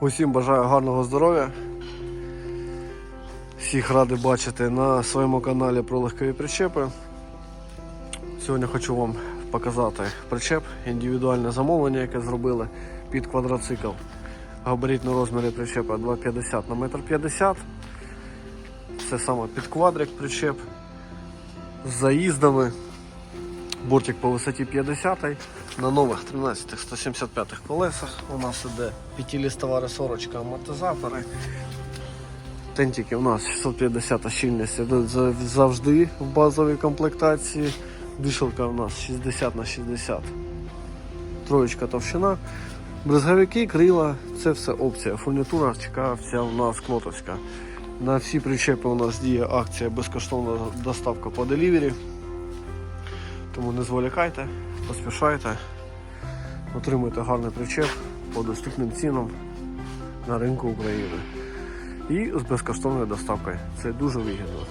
Усім бажаю гарного здоров'я. Всіх радий бачити на своєму каналі про легкові причепи. Сьогодні хочу вам показати причеп, індивідуальне замовлення, яке зробили під квадроцикл. Габаритні розміри причепа 2,50 на 1,50 м. Це саме під квадрик причеп з заїздами. Бортик по висоті 50 на нових 13 175 колесах. У нас іде 5-лістова ресорочка амортизатори. Тентики у нас 650 щільність ідуть завжди в базовій комплектації. Вішалка у нас 60 на 60. Троєчка товщина. Брезговики, крила, це все опція. Фурнітура вся у нас кнотовська. На всі причепи у нас діє акція безкоштовна доставка по делівері. Тому не зволікайте, поспішайте, отримуйте гарний причеп по доступним цінам на ринку України. І з безкоштовною доставкою. Це дуже вигідно.